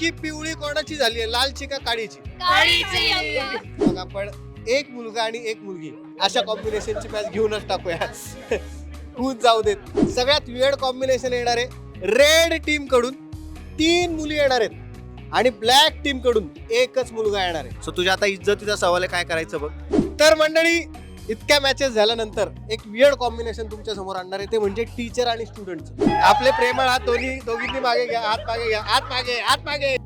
नक्की पिवळी कोणाची झाली आहे? लालची का काळीची? काळीची. मग आपण एक मुलगा आणि एक मुलगी अशा कॉम्बिनेशनची मॅच घेऊनच टाकूया. होऊन जाऊ देत. सगळ्यात वेळ कॉम्बिनेशन येणार आहे. रेड टीमकडून तीन मुली येणार आहेत. आणि ब्लॅक टीमकडून एकच मुलगा येणार आहे. सो तुझ्या आता इज्जतीचा सवाल आहे काय करायचं बघ? तर मंडळी इतक्या मॅचेस झाल्यानंतर एक वियर्ड कॉम्बिनेशन तुमच्यासमोर आणणार आहे ते म्हणजे टीचर आणि स्टुडंट आपले प्रेमळ हात दोन्ही दोघींनी मागे घ्या हात मागे घ्या हात मागे हात मागे.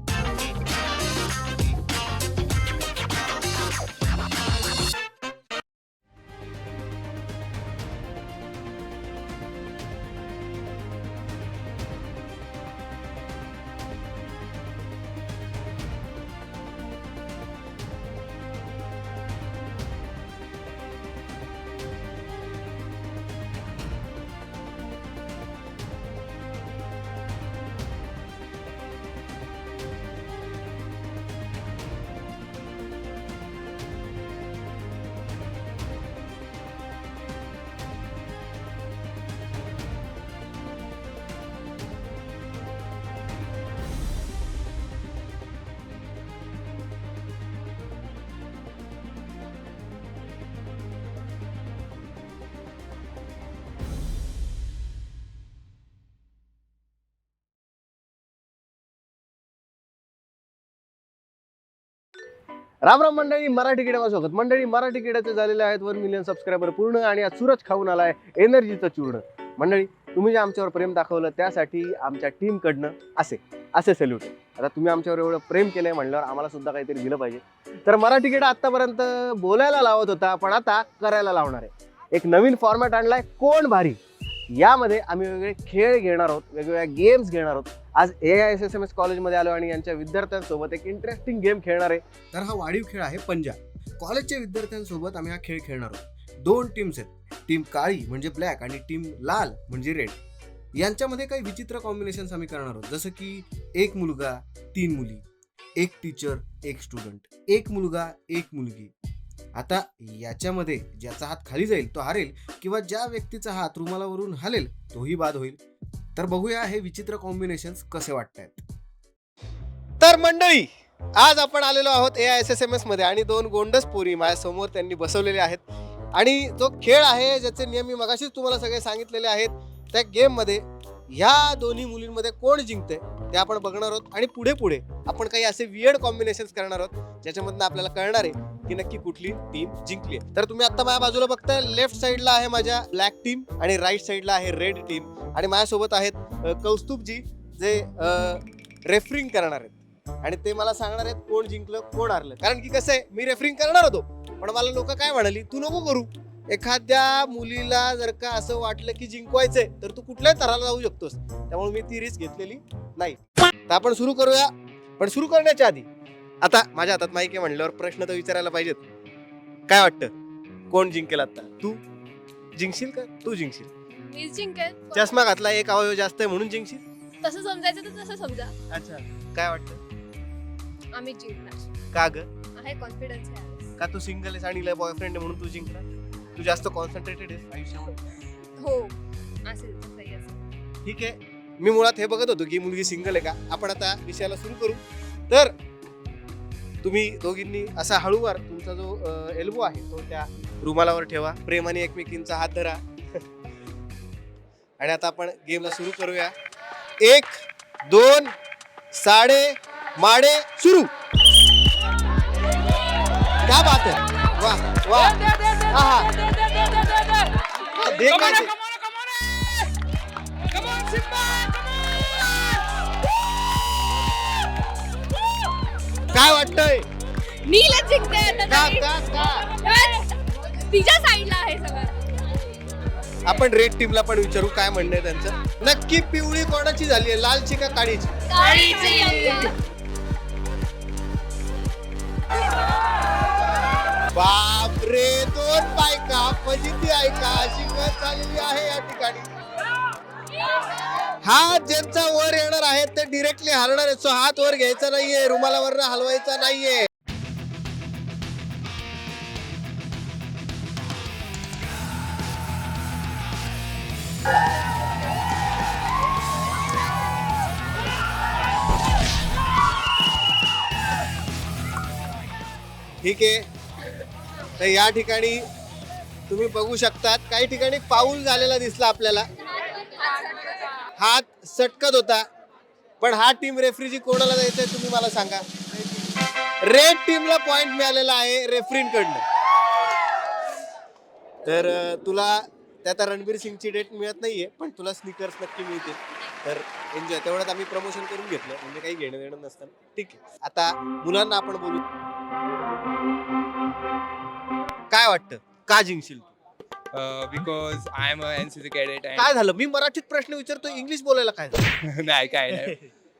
राम राम मंडळी मराठी किड्यावर स्वागत मंडळी मराठी किड्याचे झालेले आहेत वन मिलियन सबस्क्रायबर पूर्ण आणि आज सूरज खाऊन आलाय एनर्जीचं चूर्ण. मंडळी तुम्ही जे आमच्यावर प्रेम दाखवलं त्यासाठी आमच्या टीमकडनं असे असे सल्यूट आता तुम्ही आमच्यावर एवढं प्रेम केलंय म्हणल्यावर आम्हाला सुद्धा काहीतरी दिलं पाहिजे. तर मराठी किडा आतापर्यंत बोलायला लावत होता पण आता करायला लावणार आहे. एक नवीन फॉर्मॅट आणलाय कोण भारी? यामध्ये आम्ही वेगवेगळे खेळ घेणार आहोत वेगवेगळ्या गेम्स घेणार आहोत. आज A I S S M S कॉलेजमध्ये आलो आणि यांच्या विद्यार्थ्यांसोबत एक इंटरेस्टिंग गेम खेळणार आहे. तर हा वाढीव खेळ आहे पंजा. कॉलेजच्या विद्यार्थ्यांसोबत आम्ही हा खेळ खेळणार आहोत. दोन टीम्स आहेत. टीम काळी म्हणजे ब्लॅक आणि टीम लाल म्हणजे रेड यांच्यामध्ये काही विचित्र कॉम्बिनेशन्स आम्ही करणार आहोत. जसं की एक मुलगा तीन मुली एक टीचर एक स्टुडंट एक मुलगा एक मुलगी. आता याच्यामध्ये ज्याचा हात खाली जाईल तो हारेल किंवा ज्या व्यक्तीचा हात रुमालावरून हालेल तोही बाद होईल. तर बघूया हे विचित्र कॉम्बिनेशन्स कसे वाटत तर मंडळी आज आपण आलेलो आहोत A I S S M एसमध्ये आणि दोन गोंडस पोरी माझ्यासमोर त्यांनी बसवलेले आहेत. आणि जो खेळ आहे ज्याचे नियम मी मगाशीच तुम्हाला सगळे सांगितलेले आहेत त्या गेममध्ये ह्या दोन्ही मुलींमध्ये कोण जिंकते ते आपण बघणार आहोत. आणि पुढे पुढे आपण काही असे वियर्ड कॉम्बिनेशन्स करणार आहोत ज्याच्यामधनं आपल्याला कळणार आहे. की नक्की कुठली टीम जिंकली तर तुम्ही आता माझ्या बाजूला बघताय लेफ्ट साईडला आहे माझ्या ब्लॅक टीम आणि राईट साईडला आहे रेड टीम आणि माझ्यासोबत आहेत कौस्तुभजी जे रेफरिंग करणार आहेत. आणि ते मला सांगणार आहेत कोण जिंकलं कोण हारलं. कारण की कसं आहे मी रेफरिंग करणार होतो. पण मला लोक काय म्हणाली तू नको करू. एखाद्या मुलीला जर का असं वाटलं की जिंकवायचंय तर तू कुठल्याही तराला जाऊ शकतोस. त्यामुळे मी ती रिस्क घेतलेली नाही. तर आपण सुरू करूया. पण सुरू करण्याच्या आधी आता माझ्या हातात माहिती म्हणल्यावर प्रश्न तर विचारायला पाहिजेत. काय वाटतं? कोण जिंकेल आता? तू जिंकशील का? तू जिंकशील. मीच जिंकेल. चष्मा घातला एक अवयव जास्त आहे म्हणून जिंकशील? तसं समजायचं तर तसं समजा. अच्छा. काय वाटतं? आम्ही जिंकणार. का ग? आहे कॉन्फिडन्स आहे का तू सिंगल आहेस आणि बॉयफ्रेंड आहे म्हणून तू जिंकणार? तू जास्त कॉन्सन्ट्रेटेड आहेस आयुष्यामध्ये. हो. असेल ठीक आहे. मी मुळात हे बघत होतो की मुलगी सिंगल आहे का? आपण आता विषयाला सुरू करू. तर तुम्ही दोघींनी असा हळूवार तुमचा जो एल्बो आहे तो त्या रुमालावर ठेवा प्रेमाने एकमेकींचा हात धरा आणि आता आपण गेमला सुरू करूया एक दोन साडे माडे सुरू क्या बात है वाह वाह आहा. काय वाटतंय? नीलच जिंकते आता का तरी. का का? बस, तिच्या साईडला आहे सगळं. आपण रेड टीमला पण विचारू काय म्हणणं आहे त्यांचं? नक्की पिवळी कोणाची झाली आहे? लालची का काळीची? काळीची. बापरे दोन बायका फजिती ऐका अशी गत झालेली आहे या ठिकाणी. हा ज्यांचा वर येणार आहे ते डिरेक्टली हलणार आहे सो हात वर घ्यायचा नाहीये रुमालावर हलवायचा नाहीये. ठीक आहे. तर या ठिकाणी तुम्ही बघू शकतात काही ठिकाणी पाऊल झालेला दिसला आपल्याला. हात सटकत होता. पण हा टीम रेफरीची कोणाला जायचंय तुम्ही मला सांगा. रेड टीमला पॉइंट मिळालेला आहे रेफरींकडनं तर तुला त्यात रणबीर सिंगची डेट मिळत नाहीये पण तुला स्निकर्स नक्की मिळतील. तर एन्जॉय तेवढ्यात आम्ही प्रमोशन करून घेतलं. म्हणजे काही घेणं देणं नसतं. ठीक आहे. आता मुलांना आपण बोलू. काय वाटतं? का जिंकशील तू? Because I'm a NCC cadet and काय झालं? मी मराठीत प्रश्न विचारतो इंग्लिश बोलायला काय झालं? नाही काय नाही.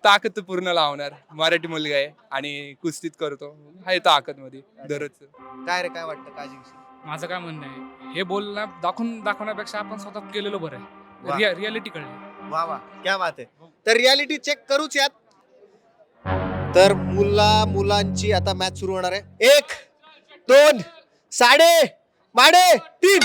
ताकद पूर्ण लावणार. मराठी मुलगा आहे आणि कुस्तीत करतो. आहे ताकदमध्ये दररोज. काय रे काय वाटतं का जिंकशील माझं काय म्हणणं आहे हे बोलणं दाखवून दाखवण्यापेक्षा आपण स्वतः केलेलं बरं वा. आहे रियालिटी कळली. वा वा. क्या बात आहे. तर रियालिटी चेक करूच यात. तर मुला मुलांची आता मॅच सुरू होणार आहे. एक दोन साडे माडे तीन.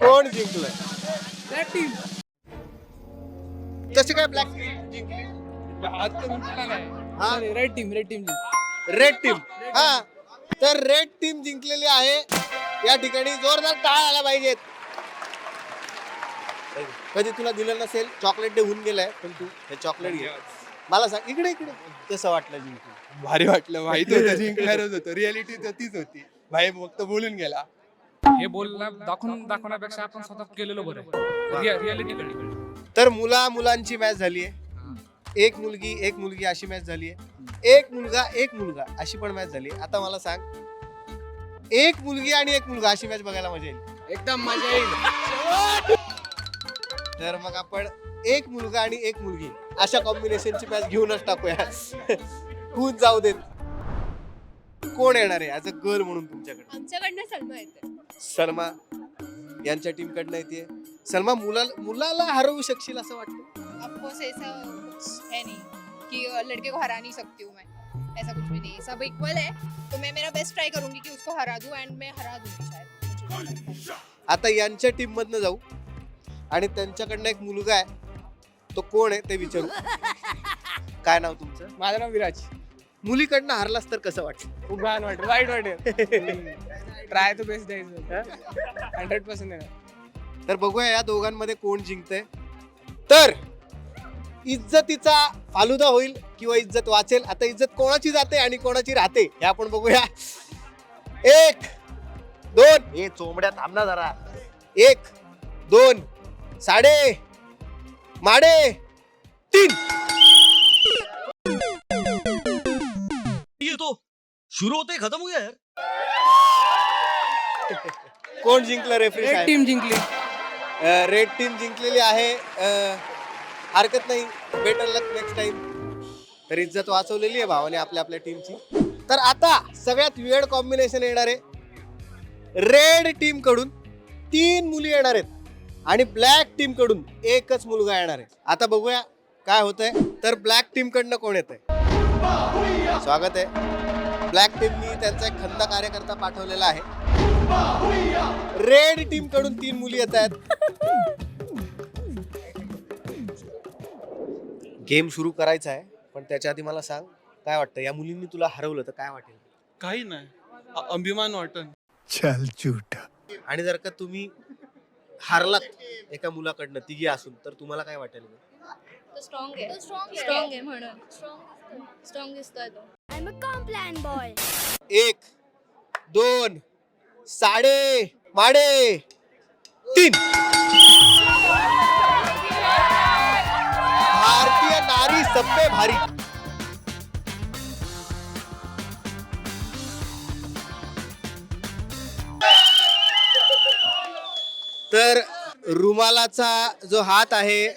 कोण जिंकलंय? तसे काय ब्लॅक जिंकली? हा? Red team red team red team हा. तर रेड टीम जिंकलेली आहे. या ठिकाणी जोरदार टाळ आला पाहिजेत. कधी तुला दिलं नसेल चॉकलेट डे होऊन गेलाय पण तू हे चॉकलेट घे. मला सांग इकडे इकडे. कसं वाटलं जिंकून? भारी वाटलं माहीत होतं जिंकणारच होतं. रियालिटी तर तीच होती. भाई फक्त बोलून गेला. हे बोलणं दाखवून दाखवण्यापेक्षा आपण स्वतः केलेलं बरं रियालिटी कळली. तर मुला मुलांची मॅच झाली आहे. एक मुलगी एक मुलगी अशी मॅच झाली आहे. एक मुलगा एक मुलगा अशी पण मॅच झाली आता मला सांग एक मुलगी आणि एक मुलगा अशी मॅच बघायला मजा येईल. एकदम मजा येईल. तर मग आपण एक मुलगा आणि एक मुलगी अशा कॉम्बिनेशनची मॅच घेऊनच टाकूया. होऊन जाऊ देत. कोण येणार आहे? ऍज अ गर्ल म्हणून तुमच्याकडे. आमच्याकडनं सलमा येते सलमा यांच्या टीम कडनं येते. सलमा मुलाला मुलाला हरवू शकशील असं वाटतं? ऑफकोर्स ऐसा कुछ है नहीं कि अ, लड़के को हरा नहीं सकती हूँ मैं. ऐसा कुछ भी नहीं. सब इक्वल है. तो मैं मेरा बेस्ट ट्राई करूंगी कि उसको हरा दूं एंड मैं हरा दूंगी शायद। आता यांच्या टीम मधनं जाऊ. आणि त्यांच्याकडनं एक मुलगा आहे. तो कोण आहे ते विचारू. काय नाव तुमचं? माझं नाव विराज. मुलीकडनं हरलास तर कसं वाटतं खूप छान वाटेल. वाईट वाटेल. ट्राय टू बेस्ट द्यायचं हंड्रेड पर्सेंट देणार तर बघूया या दोघांमध्ये कोण जिंकतंय. तर इज्जतीचा फालुदा होईल किंवा इज्जत वाचेल. आता इज्जत कोणाची जाते आणि कोणाची राहते हे आपण बघूया. एक दोन. हे चोंबड्या थांबना जरा. एक दोन. साडे माडे तीन. ये तो शुरू होते ही खत्म हो गया यार. कोण जिंकलं रेफरी साहेब? टीम जिंकली. रेड टीम जिंकलेली आहे. अं, हरकत नाही. बेटर लक नेक्स्ट टाइम तर इज्जत वाचवलेली आहे भावाने आपल्या आपल्या टीमची तर आता सगळ्यात वेळ कॉम्बिनेशन येणार आहे. रेड टीमकडून तीन मुली येणार आहेत. आणि ब्लॅक टीमकडून एकच मुलगा येणार आहे. आता बघूया काय होतंय. तर ब्लॅक टीम कडनं कोण येत आहे स्वागत आहे. ब्लॅक टीमनी त्यांचा एक खंदा कार्यकर्ता पाठवलेला आहे. रेड टीमकडून तीन मुली येत आहेत. गेम सुरू करायचा आहे पण त्याच्या आधी मला सांग काय वाटतं? या मुलींनी तुला हरवलं तर काय वाटेल? काही नाही. अभिमान वाटन. आणि जर का तुम्ही हारलात एका मुलाकडनं तिघी असून तर तुम्हाला काय वाटेल तो स्ट्रॉंग आहे. स्ट्रॉंग आहे. म्हणून. स्ट्रॉंग दिसतोय. तो. I'm a Complan boy. एक दोन साडे माडे तीन. भारतीय नारी सभ्य भारी. रुमालाचा जो हात आहे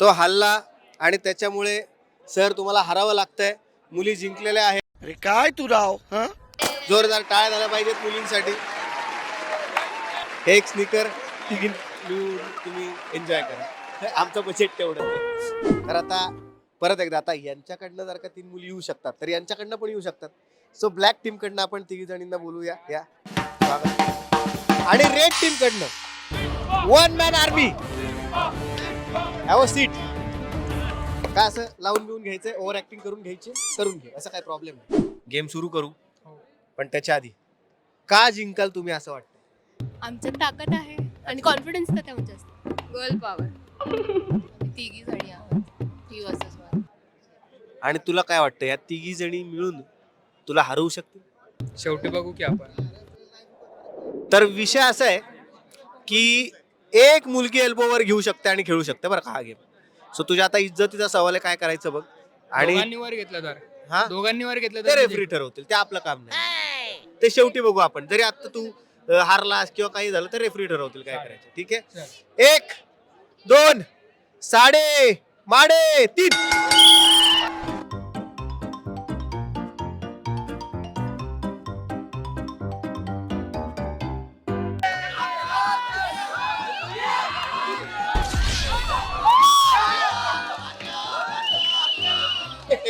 तो हल्ला आणि त्याच्यामुळे सर तुम्हाला हरावं लागतंय. मुली जिंकलेल्या आहेत. अरे काय तू राव हा? जोरदार टाळ्या झाल्या पाहिजेत मुलींसाठी. हे एक स्निकर तुम्ही एन्जॉय करा. आमचं बजेट तेवढं आहे. तर आता परत एकदा आता यांच्याकडनं जर का तीन मुली येऊ शकतात तर यांच्याकडनं पण येऊ शकतात. सो ब्लॅक टीम कडनं आपण तिघी जणींना बोलूया. या. स्वागत. आणि रेड टीम कडनं. One man army have a seat काय असं लावून बिवून घ्यायचंय? ओव्हर ऍक्टिंग करून घ्यायची? करून घे. असं काय प्रॉब्लेम नाही. गेम सुरू करू. पण त्याच्या आधी. का जिंकाल तुम्ही असं वाटतं आमच्यात ताकद आहे आणि कॉन्फिडन्स तर त्यामध्ये असतो. गर्ल पॉवर तिघी जणी आहोत. वन आणि तुला काय वाटतं? या तिघी जणी मिळून तुला हरवू शकते शेवटी बघू की आपण. तर विषय असा आहे की एक मुलगी एल्बोवर घेऊ शकते आणि खेळू शकते बरं का हा गेम सो तुझ्या आता इज्जतीचा सवाल आहे काय करायचं बघ. आणि दोघांनी वर घेतलं तर. हा? दोघांनी वर घेतलं ते तर रेफरी ठरवतील ते आपलं काम नाही. ते शेवटी बघू आपण. जरी आता तू अं, हारलास किंवा काही झालं तर रेफरी ठरवतील काय करायचं. ठीक आहे? एक दोन साडे माडे तीन.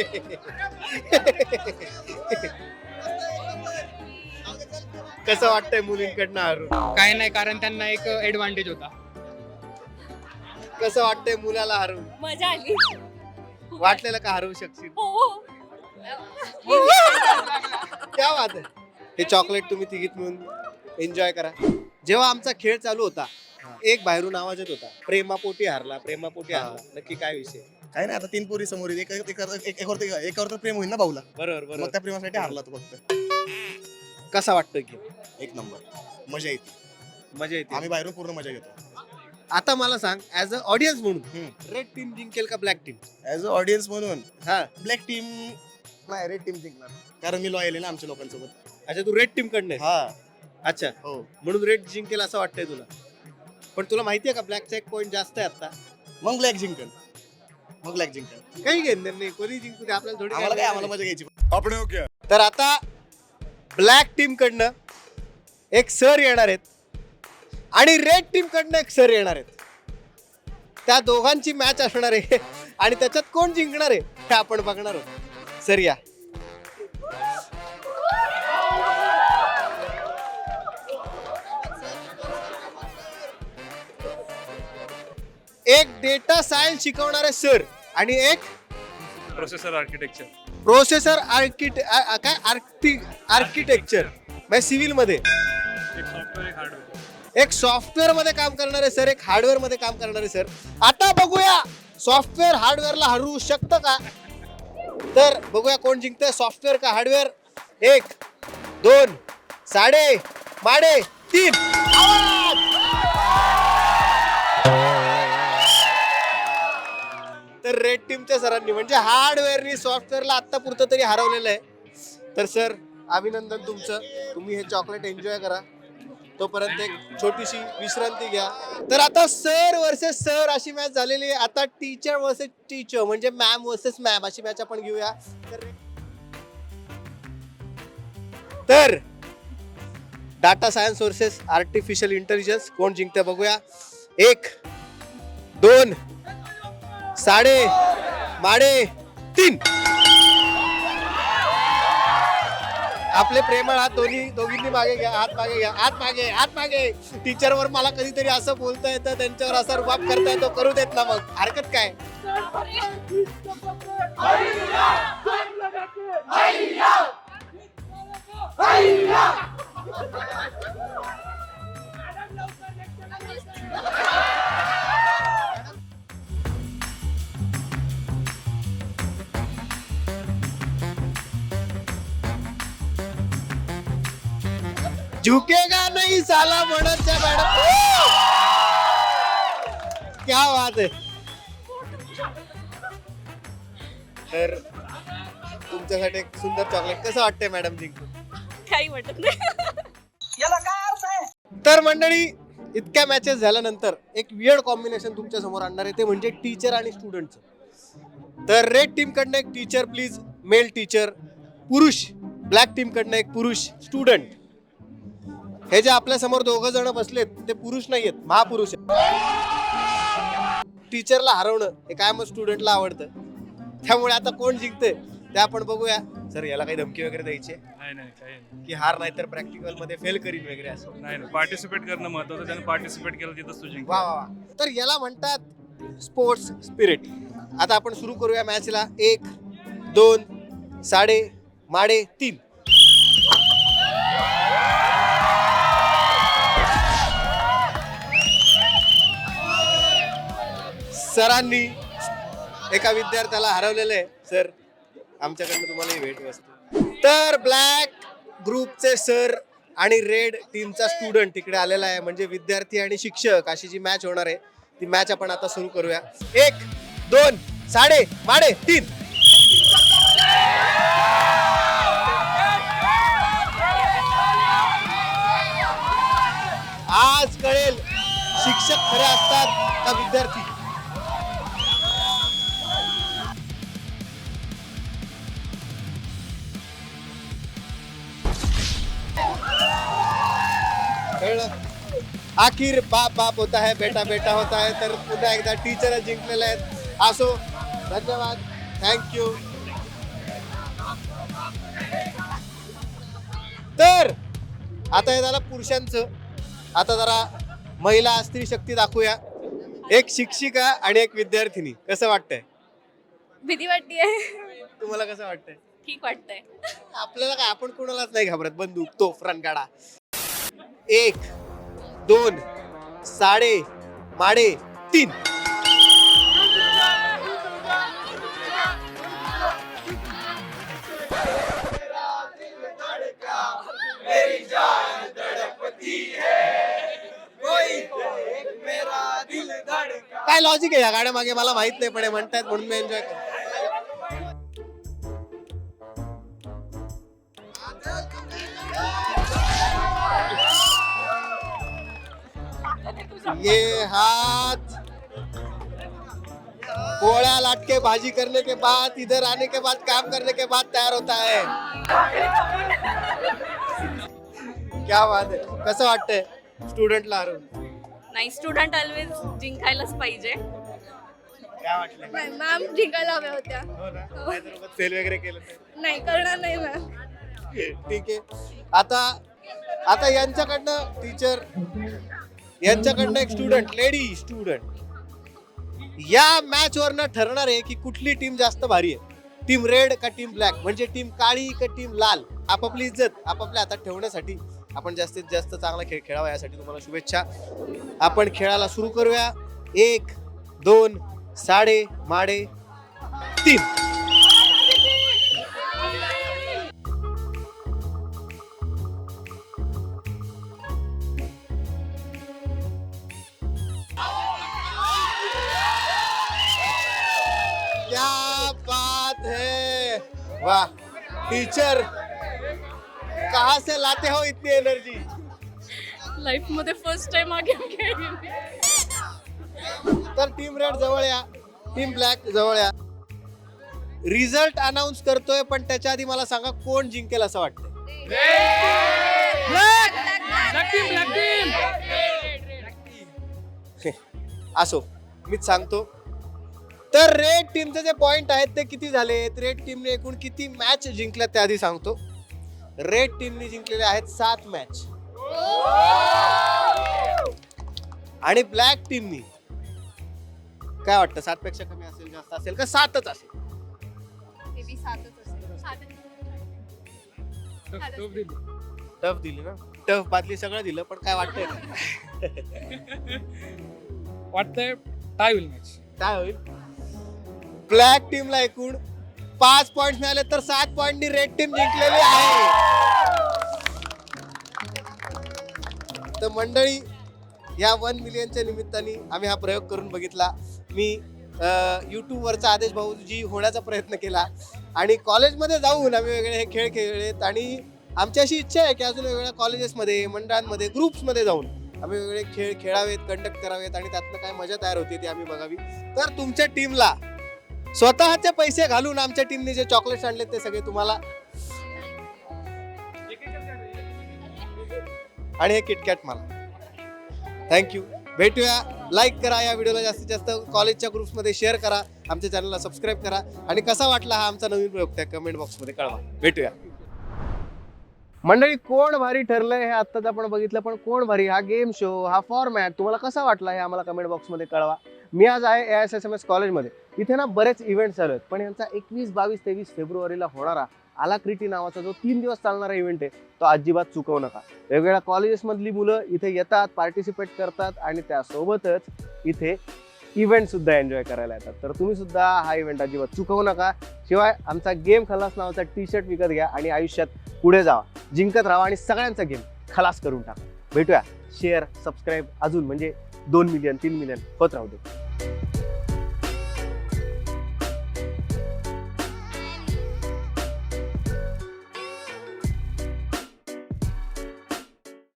कसं वाटतंय मुलींकडनं हारून? काय नाही कारण त्यांना एक ऍडव्हान्टेज होता. कसं वाटतंय मुलाला हरवून मजा आली. वाटलेलं का हरवू शकशील? हो. क्या बात आहे. हे चॉकलेट तुम्ही तिघीत मिळून एन्जॉय करा. जेव्हा आमचा खेळ चालू होता एक बाहेरून आवाज येत होता प्रेमापोटी हारला प्रेमापोटी हारला. नक्की काय विषय? काय नाही आता तीन पोरी समोर आहेत. एक एक- एक- एक- एकावर ते- एकावर तर प्रेम होईल ना भाऊला? बरोबर मग बरोबर त्या प्रेमासाठी हारला तो फक्त. कसा वाटतं गेम एक नंबर. मजा येते. मजा येते. आम्ही बाहेरून पूर्ण मजा घेतो. आता मला सांग ऍज अ ऑडियन्स म्हणून. रेड टीम जिंकेल का black team as a audience म्हणून हा. ब्लॅक टीम नाही रेड टीम जिंकणार. कारण मी लॉयल आहे ना आमच्या लोकांसोबत. अच्छा तू रेड टीम कडनं. हा. अच्छा. हो. म्हणून रेड जिंकेल असं वाटतंय तुला. पण तुला माहितीये का ब्लॅकचा एक पॉईंट जास्त आहे आता? मग ब्लॅक जिंकन. मग जिंकन काही घेणार नाही कोणी जिंकू दे आपल्याला थोडी आम्हाला काय आम्हाला मजा घ्यायची. तर आता ब्लॅक टीम कडनं एक सर येणार आहेत आणि रेड टीम कडनं एक सर येणार आहेत. त्या दोघांची मॅच असणार आहे. आणि त्याच्यात कोण जिंकणार आहे हे आपण बघणार आहोत. सर या. एक डेटा सायन्स शिकवणारे सर आणि एक प्रोसेसर आर्किटेक्चर प्रोसेसर आर्किट काय? आर्कि आर्किटेक्चर म्हणजे सिव्हिलमध्ये. एक सॉफ्टवेअर एक हार्डवेअर एक सॉफ्टवेअरमध्ये काम करणारे सर एक हार्डवेअरमध्ये काम करणारे सर आता बघूया सॉफ्टवेअर हार्डवेअरला हरवू शकतं का? तर बघूया कोण जिंकतंय सॉफ्टवेअर का हार्डवेअर एक दोन साडे माडे तीन. आवाज! तर रेड टीमच्या सरांनी म्हणजे हार्डवेअरनी सॉफ्टवेअरला आत्ता पुरतं तरी हरवलेलं आहे. तर सर अभिनंदन तुमचं. तुम्ही हे चॉकलेट एन्जॉय करा. तोपर्यंत एक छोटीशी विश्रांती घ्या. तर आता सर वर्सेस सर अशी मॅच झालेली आहे. आता टीचर वर्सेस टीचर म्हणजे मॅम वर्सेस मॅम अशी मॅच आपण घेऊया. तर data science versus artificial intelligence कोण जिंकते बघूया. एक दोन साडे माडे तीन. आपले प्रेमळ हात दोन्ही दोघींनी मागे घ्या हात मागे घ्या हात मागे हात मागे. टीचर वर मला कधीतरी असं बोलता येतं त्यांच्यावर असा रुबाब करता येतो करू देत ना मग. हरकत काय? झुकेगा नाही साला म्हणत त्या मॅडम. क्या बात आहे. तर तुमच्यासाठी एक सुंदर चॉकलेट कसं वाटतंय मॅडम जिंकून? काही वाटत नाही. तर मंडळी इतक्या मॅचेस झाल्यानंतर एक वियर्ड कॉम्बिनेशन तुमच्यासमोर आणणार आहे. ते म्हणजे टीचर आणि स्टुडंटचं तर रेड टीम कडनं एक टीचर प्लीज मेल टीचर पुरुष. ब्लॅक टीम कडनं एक पुरुष स्टुडंट हे जे आपल्यासमोर दोघं जण बसलेत ते पुरुष नाहीयेत महापुरुष आहेत. टीचरला हरवणं हे काय मग स्टुडंटला आवडतं. त्यामुळे आता कोण जिंकते ते आपण बघूया. सर याला काही धमकी वगैरे द्यायची आहे? नाही नाही काही नाही. की हार नाही तर प्रॅक्टिकलमध्ये फेल करीन वगैरे असं. नाही नाही पार्टिसिपेट करणं महत्वाचं त्याने पार्टिसिपेट केलं तिथंच तुझी वा वा वा. तर याला म्हणतात स्पोर्ट्स स्पिरिट आता आपण सुरू करूया मॅचला एक दोन साडे माडे तीन. सरांनी एका विद्यार्थ्याला हरवलेलं आहे. सर आमच्याकडनं तुम्हाला ही भेट वस्तू. तर ब्लॅक ग्रुपचे सर आणि रेड टीमचा स्टुडंट तिकडे आलेला आहे. म्हणजे विद्यार्थी आणि शिक्षक अशी जी मॅच होणार आहे ती मॅच आपण आता सुरू करूया. एक दोन साडे माडे तीन. आज कळेल शिक्षक खरे असतात का विद्यार्थी? कळलं आखिर बाप बाप होता है बेटा बेटा होता है तर पुन्हा एकदा टीचर जिंकलेले आहेत. असो धन्यवाद. थँक्यू तर आता हे झालं पुरुषांचं. आता जरा महिला स्त्री शक्ती दाखवूया. एक शिक्षिका आणि एक विद्यार्थिनी. कसं वाटतंय? भीती वाटतेय. तुम्हाला कसं वाटतंय? ठीक वाटतंय. आपल्याला काय आपण कोणालाच नाही घाबरत. बंदूक तो फ्रंट काढा एक दोन साडे माडे तीन. काय लॉजिक आहे या गाड्या मागे मला माहीत नाही पण हे म्हणतायत म्हणून मी एन्जॉय करतो ये हाथ। पोड़ा लाटके भाजी करने के बाद इधर आने के बाद काम करने के बाद तैयार होता है। क्या बात आहे कसं वाटतंय स्टुडंटला हरवून? नाही स्टुडंट ऑलवेज जिंकायलाच पाहिजे. काय वाटलं? मॅम जिंकायला हव्या होत्या. हो ना? नाहीतर फेल वगैरे केलं तर नाही करणार नाही मॅम ठीक आहे. आता आता यांच्याकडनं टीचर यांच्याकडनं एक स्टुडंट लेडी स्टुडंट या मॅच वरनं ठरणार आहे की कुठली टीम जास्त भारी आहे. टीम रेड का टीम ब्लॅक म्हणजे टीम काळी का टीम लाल? आपापली इज्जत आपापल्या हातात ठेवण्यासाठी आपण जास्तीत जास्त चांगला खेळ खेळावा यासाठी तुम्हाला शुभेच्छा. आपण खेळाला सुरू करूया. एक दोन साडे माडे तीन. वाह टीचर कहा से लाते हो इतनी एनर्जी लाईफमध्ये फर्स्ट टाइम गेम खेळली तर टीम रेड जवळ या. टीम ब्लॅक जवळ या. रिझल्ट अनाऊन्स करतोय पण त्याच्या आधी मला सांगा कोण जिंकेल असं वाटतं असो. मीच सांगतो तर रेड टीमचे जे पॉइंट आहेत ते किती झालेत रेड टीमने एकूण किती मॅच जिंकल्यात त्या आधी सांगतो रेड टीमने जिंकलेले आहेत सात मॅच आणि ब्लॅक टीमनी काय वाटतं? सात पेक्षा कमी असेल जास्त असेल का सातच असेल? ते बी सातच असेल. टफ दिली. ना? टफ बादली सगळं दिलं पण काय वाटतंय? वाटतंय टाय होईल मॅच काय होईल? ब्लॅक टीमला एकूण पाच पॉइंट मिळाले तर सात पॉइंटनी रेड टीम जिंकलेली आहे. तर मंडळी ह्या वन मिलियनच्या निमित्ताने आम्ही हा प्रयोग करून बघितला. मी यूट्यूबवरचा आदेश भाऊजी होण्याचा प्रयत्न केला. आणि कॉलेजमध्ये जाऊन आम्ही वेगळे हे खेळ खेळलेत आणि आमची अशी इच्छा आहे की अजून वेगवेगळ्या कॉलेजेसमध्ये मंडळांमध्ये ग्रुप्समध्ये जाऊन आम्ही वेगवेगळे खेळ खेळावेत कंडक्ट करावेत आणि त्यातनं काय मजा तयार होते ती आम्ही बघावी. तर तुमच्या टीमला स्वतःचे पैसे घालून आमच्या टीमने जे चॉकलेट्स आणले ते सगळे तुम्हाला. आणि हे किटकॅट मला. थँक्यू भेटूया. लाईक करा या व्हिडिओला जास्तीत जास्त. कॉलेजच्या ग्रुप्समध्ये शेअर करा. आमच्या चॅनलला सबस्क्राईब करा. आणि कसा वाटला हा आमचा नवीन प्रयोग त्या कमेंट बॉक्समध्ये कळवा. भेटूया. मंडळी कोण भारी ठरलंय हे आत्ताच आपण बघितलं पण कोण भारी? हा गेम शो हा फॉर्मॅट तुम्हाला कसा वाटला हे आम्हाला कमेंट बॉक्समध्ये कळवा. मी आज आहे A S S M S कॉलेजमध्ये इथे ना बरेच इव्हेंट चालू आहेत पण यांचा एकवीस बावीस तेवीस फेब्रुवारीला होणारा आलाक्रिटी नावाचा जो तीन दिवस चालणारा इव्हेंट आहे तो अजिबात चुकवू नका. वेगवेगळ्या कॉलेजेसमधली मुलं इथे येतात पार्टिसिपेट करतात आणि त्यासोबतच इथे इव्हेंटसुद्धा एन्जॉय करायला येतात. तर तुम्ही सुद्धा हा इव्हेंट अजिबात चुकवू नका. शिवाय आमचा गेम खलास नावाचा टी शर्ट विकत घ्या आणि आयुष्यात पुढे जावा. जिंकत राहा आणि सगळ्यांचा गेम खलास करून टाका. भेटूया. शेअर सबस्क्राईब अजून म्हणजे दोन मिलियन तीन मिलियन होत राहू दे.